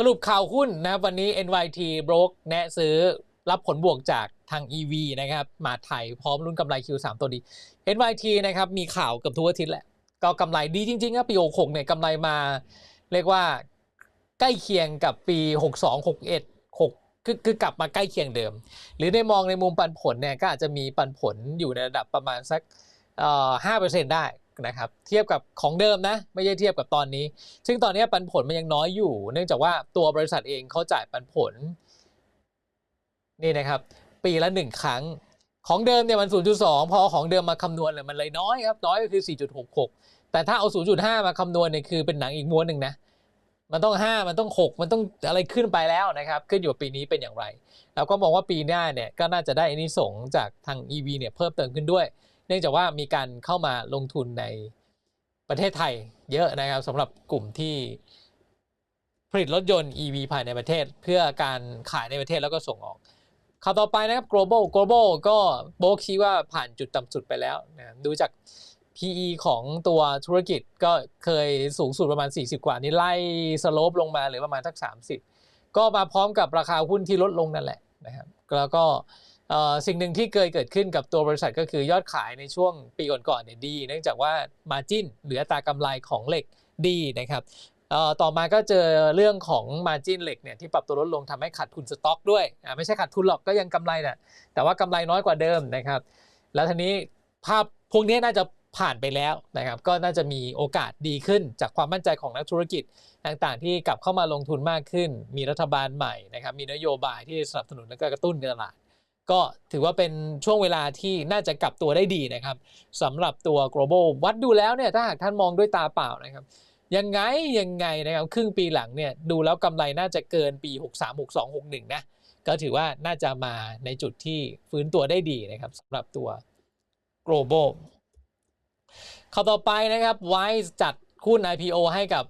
สรุปข่าวหุ้นนะวันนี้ NYT b r o k แนะซื้อรับผลบวกจากทาง EV นะครับมาไทยพร้อมรุ่นกำไร Q3 ตัวดี NYT นะครับมีข่าวกับทุกอาทิตย์แหละ ก็กำไรดีจริงๆครับปี66เนี่ยกำไรมา เรียกว่าใกล้เคียงกับปี 62 61 6คือคือกลับมาใกล้เคียงเดิม หรือในมองในมุมปันผลเนี่ยก็อาจจะมีปันผลอยู่ในระดับประมาณสักเอ่อ5%ได้ นะครับเทียบกับของเดิมนะ ไม่ใช่เทียบกับตอนนี้ ซึ่งตอนนี้ปันผลมันยังน้อยอยู่ เนื่องจากว่าตัวบริษัทเองเขาจ่ายปันผลนี่นะครับปีละหนึ่งครั้งของเดิมเนี่ยมัน 0.2 พอเอาของเดิมมาคำนวณเลยมันเลยน้อยครับน้อยก็คือ 4.66 แต่ถ้าเอา 0.5 มาคำนวณเนี่ยคือเป็นหนังอีกม้วนหนึ่งนะมันต้อง 5 มันต้อง 6 มันต้องอะไรขึ้นไปแล้วนะครับขึ้นอยู่กับปีนี้เป็นอย่างไร เราก็มองว่าปีหน้าเนี่ยก็น่าจะได้อนิสงจากทาง EV เนี่ยเพิ่มเติมขึ้นด้วย เนื่องจากว่ามีการเข้ามาลงทุนในประเทศไทยเยอะนะครับสำหรับกลุ่มที่ผลิตรถยนต์ EV ภายในประเทศ เพื่อการขายในประเทศแล้วก็ส่งออกข่าวต่อไปนะครับ global global ก็โบกชี้ว่าผ่านจุดต่ำสุดไปแล้วนะดูจาก PE ของตัวธุรกิจก็เคยสูงสุดประมาณ 40 กว่านี่ไล่สโลปลงมาหรือประมาณสัก 30 ก็มาพร้อมกับราคาหุ้นที่ลดลงนั่นแหละนะครับแล้วก็ สิ่งหนึ่งที่เคยเกิดขึ้นกับตัวบริษัทก็คือยอดขายในช่วงปีก่อนๆเนี่ยดี เนื่องจากว่า Margin หรืออัตรากำไรของเหล็กดีนะครับต่อมาก็เจอเรื่องของ Margin เหล็กเนี่ยที่ปรับตัวลดลงทำให้ขาดทุนสต็อกด้วย ไม่ใช่ขาดทุนหรอกก็ยังกำไรน่ะแต่ว่ากำไรน้อยกว่าเดิมนะครับ แล้วทีนี้ภาพพวกนี้น่าจะผ่านไปแล้วนะครับ ก็น่าจะมีโอกาสดีขึ้นจากความมั่นใจของนักธุรกิจต่างๆ ที่กลับเข้ามาลงทุนมากขึ้น มีรัฐบาลใหม่นะครับ มีนโยบายที่สนับสนุนและก็กระตุ้นตลาด ก็ถือว่าเป็นช่วงเวลาที่น่าจะกลับตัวได้ดีนะครับสำหรับตัว global วัดดูแล้วเนี่ยถ้าหากท่านมองด้วยตาเปล่านะครับยังไงยังไงนะครับครึ่งปีหลังเนี่ยดูแล้วกำไรน่าจะเกินปี 63 62 61 นะก็ถือว่าน่าจะมาในจุดที่ฟื้นตัวได้ดีนะครับสำหรับตัว global ข่าวต่อไปนะครับไว้จัดหุ้น IPO ให้กับ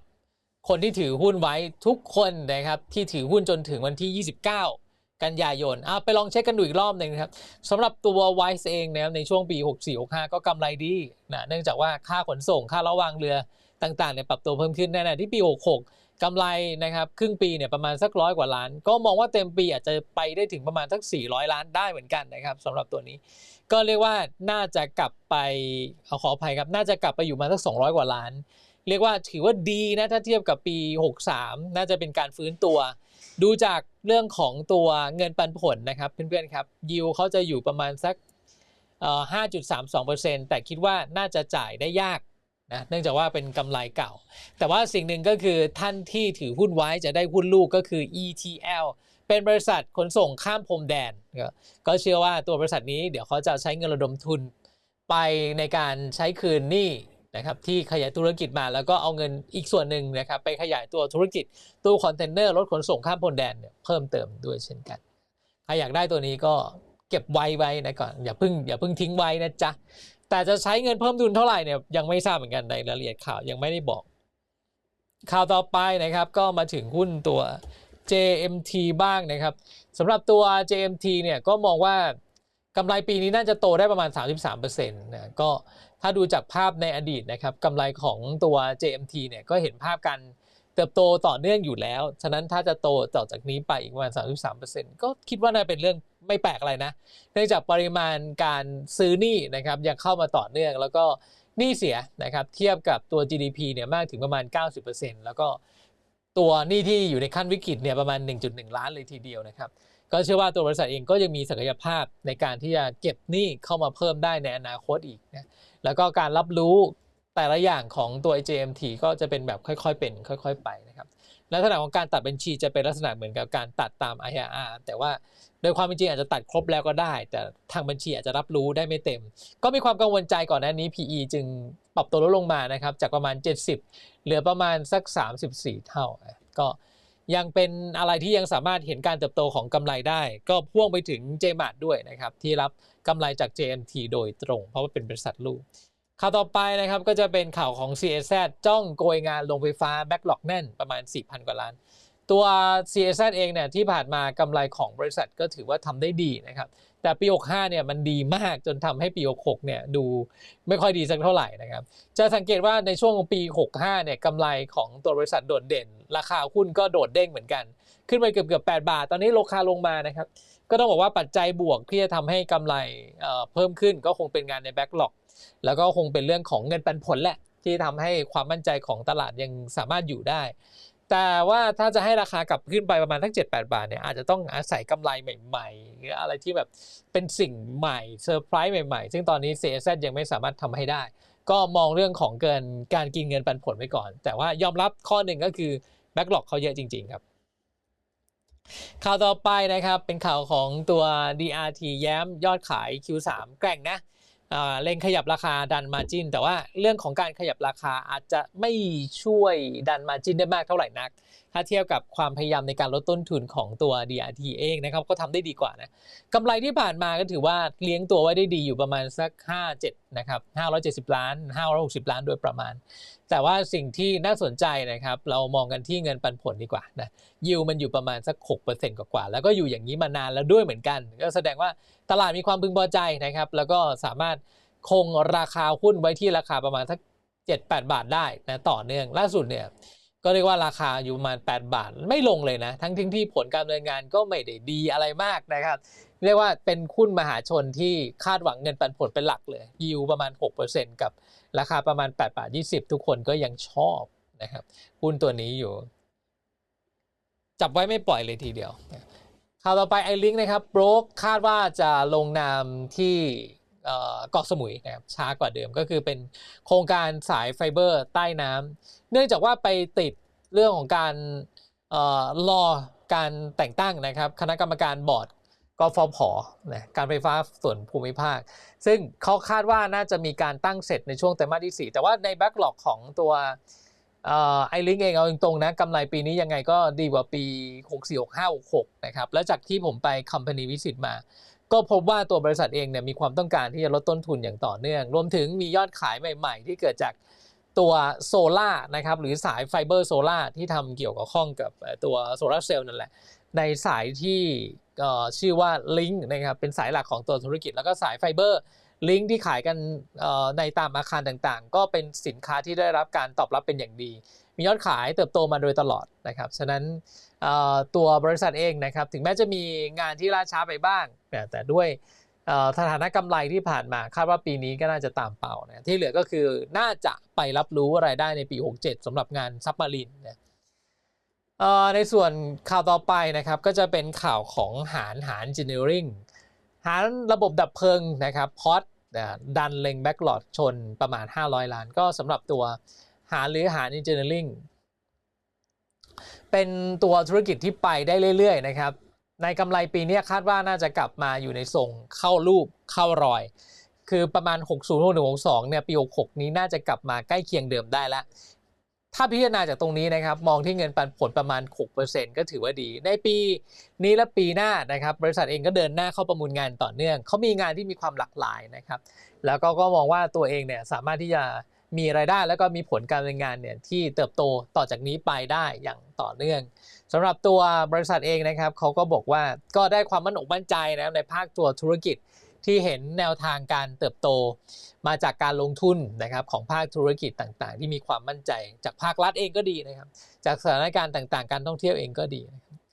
คนที่ถือหุ้นไว้ทุกคนนะครับที่ถือหุ้นจนถึงวันที่ 29 กันยายนเอาไปลองเช็คกันดูอีกรอบหนึ่งนะครับสำหรับตัว Wise เองนะครับในช่วงปี 64-65 ก็กำไรดีนะเนื่องจากว่าค่าขนส่งค่าระวางเรือต่างๆเนี่ยปรับตัวเพิ่มขึ้นแน่ๆที่ปี 66กำไรนะครับครึ่งปีเนี่ยประมาณสักร้อยกว่าล้าน ก็มองว่าเต็มปีอาจจะไปได้ถึงประมาณสัก 400 ล้านได้เหมือนกันนะครับสำหรับตัวนี้ ก็เรียกว่าน่าจะกลับไปเอาขออภัยครับน่าจะกลับไปอยู่มาสัก 200 กว่าล้าน เรียกว่าถือว่าดีนะถ้าเทียบกับปี 63 น่าจะเป็นการฟื้นตัว ดูจากเรื่องของตัวเงินปันผลนะครับเพื่อนๆครับยิวเขาจะอยู่ประมาณสักเอ่อ5.32%แต่คิดว่าน่าจะจ่ายได้ยากนะเนื่องจากว่าเป็นกำไรเก่า แต่ว่าสิ่งหนึ่งก็คือท่านที่ถือหุ้นไว้จะได้หุ้นลูกก็คือ ETL เป็นบริษัทขนส่งข้ามพรมแดน ก็ก็เชื่อว่าตัวบริษัทนี้เดี๋ยวเขาจะใช้เงินระดมทุนไปในการใช้คืนหนี้ นะครับที่ขยายธุรกิจมาแล้วก็เอาเงินอีกส่วนหนึ่งนะครับไปขยายตัวธุรกิจตู้คอนเทนเนอร์รถขนส่งข้ามพรมแดนเนี่ยเพิ่มเติมด้วยเช่นกันใครอยากได้ตัวนี้ก็เก็บไว้ไว้นะก่อนอย่าเพิ่งอย่าเพิ่งทิ้งไว้นะจ๊ะแต่จะใช้เงินเพิ่มทุนเท่าไหร่เนี่ยยังไม่ทราบเหมือนกันในรายละเอียดข่าวยังไม่ได้บอก ข่าวต่อไปนะครับก็มาถึงหุ้นตัว JMT บ้างนะครับสำหรับตัว JMT เนี่ยก็มองว่ากำไรปีนี้น่าจะโตได้ประมาณ 33%นะก็ ถ้าดูจากภาพในอดีตนะครับกำไรของตัว JMT เนี่ยก็เห็นภาพการเติบโตต่อเนื่องอยู่แล้ว ฉะนั้นถ้าจะโตต่อจากนี้ไปอีกประมาณ 33%ก็คิดว่าน่าเป็นเรื่องไม่แปลกอะไรนะ เนื่องจากปริมาณการซื้อหนี้นะครับยังเข้ามาต่อเนื่อง แล้วก็หนี้เสียนะครับเทียบกับตัว GDP เนี่ยมากถึงประมาณ 90%แล้วก็ตัวหนี้ที่อยู่ในขั้นวิกฤตเนี่ยประมาณ 1.1 ล้านเลยทีเดียวนะครับ ก็เชื่อว่าตัวบริษัทเองก็ยังมีศักยภาพในการที่จะเก็บหนี้เข้ามาเพิ่มได้ในอนาคตอีกนะแล้วก็การรับรู้แต่ละอย่างของตัว JMT ก็จะเป็นแบบค่อยๆเป็น ค่อย ๆ ไปนะครับลักษณะของการตัดบัญชีจะเป็นลักษณะเหมือนกับการตัดตาม IRR แต่ว่าโดยความเป็นจริงอาจจะตัดครบแล้วก็ได้ แต่ทางบัญชีอาจจะรับรู้ได้ไม่เต็ม ก็มีความกังวลใจก่อนหน้านี้ PE จึงปรับตัวลดลงมานะครับจากประมาณ 70 เหลือประมาณสัก 34 เท่า ก็ ยังเป็นอะไรที่ยังสามารถเห็นการเติบโตของกำไรได้ ก็พ่วงไปถึง JMart ด้วยนะครับ ที่รับกำไรจาก JMT โดยตรง เพราะว่าเป็นบริษัทลูกข่าวต่อไปนะครับก็จะเป็นข่าวของ CSZ จ้องโกยงานลงไฟฟ้าแบ็กหลอกแน่นประมาณ 4,000 กว่าล้าน ตัว CSZ เองเนี่ยที่ผ่านมากำไรของบริษัทก็ถือว่าทำได้ดีนะครับ แต่ปี 65 เนี่ยมันดีมากจนทำให้ปี 66 เนี่ยดูไม่ค่อยดีสักเท่าไหร่นะครับ จะสังเกตว่าในช่วงปี 65 เนี่ยกำไรของตัวบริษัทโดดเด่น ราคาหุ้นก็โดดเด้งเหมือนกัน ขึ้นไปเกือบเกือบ8บาท ตอนนี้ราคาลงมานะครับ ก็ต้องบอกว่าปัจจัยบวกที่จะทำให้กำไรเเพิ่มขึ้นก็คงเป็นงานในแบ็กหลอกแล้วก็คงเป็นเรื่องของเงินปันผลแหละที่ทำให้ความมั่นใจของตลาดยังสามารถอยู่ได้ แต่ว่าถ้าจะให้ราคากลับขึ้นไปประมาณทั้ง7-8 บาทเนี่ยอาจจะต้องอาศัยกำไรใหม่ๆ หรืออะไรที่แบบเป็นสิ่งใหม่เซอร์ไพรส์ใหม่ๆ ซึ่งตอนนี้ CSZ ยังไม่สามารถทำให้ได้ ก็มองเรื่องของเกินการกินเงินปันผลไว้ก่อน แต่ว่ายอมรับข้อหนึ่งก็คือแบ็กหลอกเขาเยอะจริง ๆ ครับ ข่าวต่อไปนะครับเป็นข่าวของตัว DRT แย้มยอดขาย Q3 แกร่งนะ เล็งขยับราคาดันมาจินแต่ว่าเรื่องของการขยับราคาอาจจะไม่ช่วยดันมาจินได้มากเท่าไหร่นัก ถ้าเทียบกับความพยายามในการลดต้นทุนของตัว DRT เองนะครับก็ทำได้ดีกว่านะกำไรที่ผ่านมาก็ถือว่าเลี้ยงตัวไว้ได้ดีอยู่ประมาณสัก 57นะครับ570 ล้าน 560 ล้านโดยประมาณ แต่ว่าสิ่งที่น่าสนใจนะครับเรามองกันที่เงินปันผลดีกว่านะยิวมันอยู่ประมาณสัก 6%กว่าๆแล้วก็อยู่อย่างนี้มานานแล้วด้วยเหมือนกัน ก็แสดงว่าตลาดมีความพึงพอใจนะครับแล้วก็สามารถคงราคาหุ้นไว้ที่ราคาประมาณสัก7-8 บาทได้นะต่อเนื่องล่าสุดเนี่ย ก็เรียกว่าราคาอยู่ประมาณ 8 บาท ไม่ลงเลยนะ ทั้งที่ผลการดำเนินงานก็ไม่ได้ดีอะไรมากนะครับ เรียกว่าเป็นหุ้นมหาชนที่คาดหวังเงินปันผลเป็นหลักเลยยิวประมาณ 6%กับราคาประมาณ8บาท20 ทุกคนก็ยังชอบนะครับหุ้นตัวนี้อยู่ จับไว้ไม่ปล่อยเลยทีเดียวข่าวต่อไปไอลิงนะครับโบรกคาดว่าจะลงนามที่ เกาะสมุยนะครับช้ากว่าเดิมก็คือเป็นโครงการสายไฟเบอร์ใต้น้ำเนื่องจากว่าไปติดเรื่องของการเอ่อรอการแต่งตั้งนะครับ คณะกรรมการบอร์ดกฟผนะการไฟฟ้าส่วนภูมิภาค ซึ่งเขาคาดว่าน่าจะมีการตั้งเสร็จในช่วงไตรมาสที่ 4 แต่ว่าในแบ็กหลอกของตัวไอลิงเองเอาตรงๆนะกำไรปีนี้ยังไงก็ดีกว่าปี 64 65 66 นะครับ แล้วจากที่ผมไป Company Visit มา ก็พบว่าตัวบริษัทเองเนี่ยมีความต้องการที่จะลดต้นทุนอย่างต่อเนื่อง รวมถึงมียอดขายใหม่ ๆ ที่เกิดจากตัวโซล่านะครับหรือสายไฟเบอร์โซล่าที่ทำเกี่ยวกับข้องกับตัวโซลาเซลล์นั่นแหละ ในสายที่ชื่อว่าลิงก์นะครับเป็นสายหลักของตัวธุรกิจ แล้วก็สายไฟเบอร์ลิงก์ที่ขายกันในตามอาคารต่างๆ ก็เป็นสินค้าที่ได้รับการตอบรับเป็นอย่างดี มียอดขายเติบโตมาโดยตลอดนะครับฉะนั้นตัวบริษัทเองนะครับถึงแม้จะมีงานที่ล่าช้าไปบ้าง แต่แต่ด้วยสถานะกำไรที่ผ่านมาคาดว่าปีนี้ก็น่าจะตามเป้านะที่เหลือก็คือน่าจะไปรับรู้รายได้ในปี 67สำหรับงานซับมารีนนะในส่วนข่าวต่อไปนะครับก็จะเป็นข่าวของหารหาร Engineering หารระบบดับเพลิงนะครับพอดดันเล็งแบ็กหลอดชนประมาณ 500 ล้าน ก็สำหรับตัวหารหรือหาร Engineering เป็นตัวธุรกิจที่ไปได้เรื่อยๆนะครับ ในกำไรปีนี้คาดว่าน่าจะกลับมาอยู่ในทรงเข้ารูปเข้ารอย คือประมาณ 60 6 62เนี่ยปี 66 นี้น่าจะกลับมาใกล้เคียงเดิมได้แล้วถ้าพิจารณาจากตรงนี้นะครับ มองที่เงินปันผลประมาณ 6%ก็ถือว่าดี ในปีนี้และปีหน้านะครับ บริษัทเองก็เดินหน้าเข้าประมูลงานต่อเนื่อง เขามีงานที่มีความหลากหลายนะครับ แล้วก็ก็มองว่าตัวเองเนี่ยสามารถที่จะมีรายได้ แล้วก็มีผลการดำเนินงานเนี่ยที่เติบโตต่อจากนี้ไปได้อย่างต่อเนื่อง สำหรับตัวบริษัทเองนะครับเขาก็บอกว่าก็ได้ความมั่นอกมั่นใจนะครับในภาคตัวธุรกิจที่เห็นแนวทางการเติบโต มาจากการลงทุนนะครับของภาคธุรกิจต่างๆ ที่มีความมั่นใจ จากภาครัฐเองก็ดีนะครับ จากสถานการณ์ต่างๆ การท่องเที่ยวเองก็ดี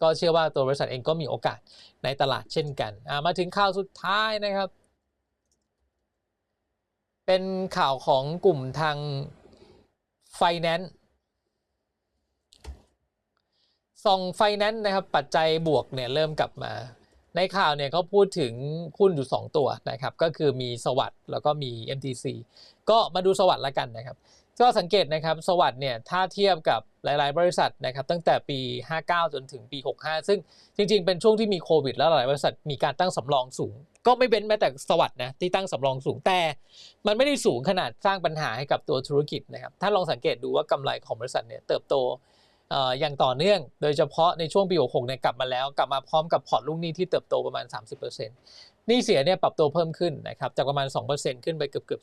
ก็เชื่อว่าตัวบริษัทเองก็มีโอกาสในตลาดเช่นกันมาถึงข่าวสุดท้ายนะครับ เป็นข่าวของกลุ่มทาง Finance องไฟแนนซ์นะครับปัจจัยบวกเนี่ยเริ่มกลับมา ในข่าวเนี่ยเขาพูดถึงหุ้นอยู่ 2 ตัวนะครับก็คือมีสวัสด์แล้วก็มี MTC ก็มาดูสวัสด์ละกันนะครับก็สังเกตนะครับสวัสด์เนี่ยถ้าเทียบกับหลาย ๆ บริษัทนะครับตั้งแต่ปี 59 จนถึงปี 65 ซึ่งจริง ๆ เป็นช่วงที่มีโควิด แล้วหลายบริษัทมีการตั้งสำรองสูง ก็ไม่เป็นแม้แต่สวัสด์นะที่ตั้งสำรองสูงแต่ มันไม่ได้สูงขนาดสร้างปัญหาให้กับตัวธุรกิจนะครับถ้าลองสังเกตดูว่ากำไรของบริษัทเนี่ยเติบโต อย่างต่อเนื่อง โดยเฉพาะในช่วงปี 66 เนี่ยกลับมาแล้ว กลับมาพร้อมกับพอร์ตลูกหนี้ที่เติบโตประมาณ 30%นี้เสียเนี่ยปรับตัวเพิ่มขึ้นนะครับจากประมาณ 2%ขึ้นไปเกือบเกือบ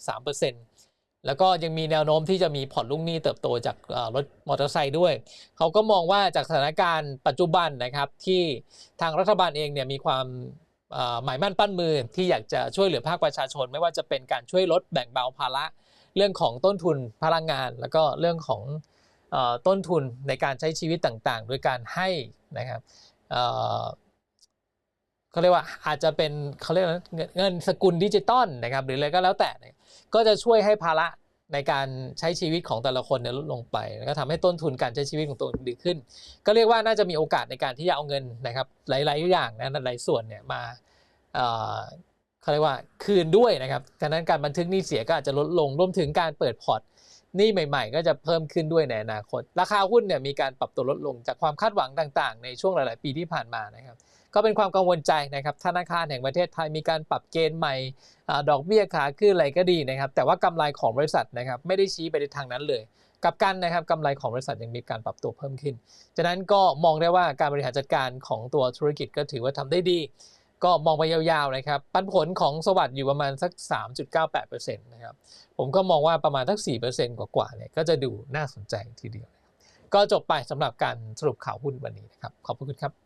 3%แล้วก็ยังมีแนวโน้มที่จะมีผ่อนลูกหนี้เติบโตจากรถมอเตอร์ไซค์ด้วย เขาก็มองว่าจากสถานการณ์ปัจจุบันนะครับที่ทางรัฐบาลเองเนี่ยมีความหมายมั่นปั้นมือที่อยากจะช่วยเหลือภาคประชาชน ไม่ว่าจะเป็นการช่วยลดแบ่งเบาภาระเรื่องของต้นทุนพลังงาน แล้วก็เรื่องของ ต้นทุนในการใช้ชีวิตต่างๆ โดยการให้นะครับเขาเรียกว่าอาจจะเป็นเขาเรียกเงินสกุลดิจิตอลนะครับหรืออะไรก็แล้วแต่ ก็จะช่วยให้ภาระในการใช้ชีวิตของแต่ละคนเนี่ยลดลงไป แล้วก็ทำให้ต้นทุนการใช้ชีวิตของตัวเองดีขึ้น ก็เรียกว่าน่าจะมีโอกาสในการที่จะเอาเงินนะครับ หลาย ๆ อย่างนะหลายๆส่วนเนี่ยมาเขาเรียกว่าคืนด้วยนะครับดังนั้นการบันทึกหนี้เสียก็อาจจะลดลงรวมถึงการเปิดพอร์ต นี้ใหม่ ๆ ก็จะเพิ่มขึ้นด้วยในอนาคต ราคาหุ้นเนี่ยมีการปรับตัวลดลงจากความคาดหวังต่างๆ ในช่วงหลาย ๆ ปีที่ผ่านมานะครับ ก็เป็นความกังวลใจนะครับธนาคารแห่งประเทศไทยมีการปรับเกณฑ์ใหม่อดอกเบี้ยขาขึ้นอะไรก็ดีนะครับ แต่ว่ากำไรของบริษัทนะครับไม่ได้ชี้ไปในทางนั้นเลยกับกันนะครับกำไรของบริษัทยังมีการปรับตัวเพิ่มขึ้น ฉะนั้นก็มองได้ว่าการบริหารจัดการของตัวธุรกิจก็ถือว่าทำได้ดี ก็มองไปยาวๆนะครับ ปันผลของสวัสด์อยู่ประมาณสัก 3.98%นะครับ ผมก็มองว่าประมาณสัก 4%กว่าๆเนี่ยก็จะดูน่าสนใจทีเดียวครับก็จบไปสำหรับการสรุปข่าวหุ้นวันนี้นะครับ ขอบคุณครับ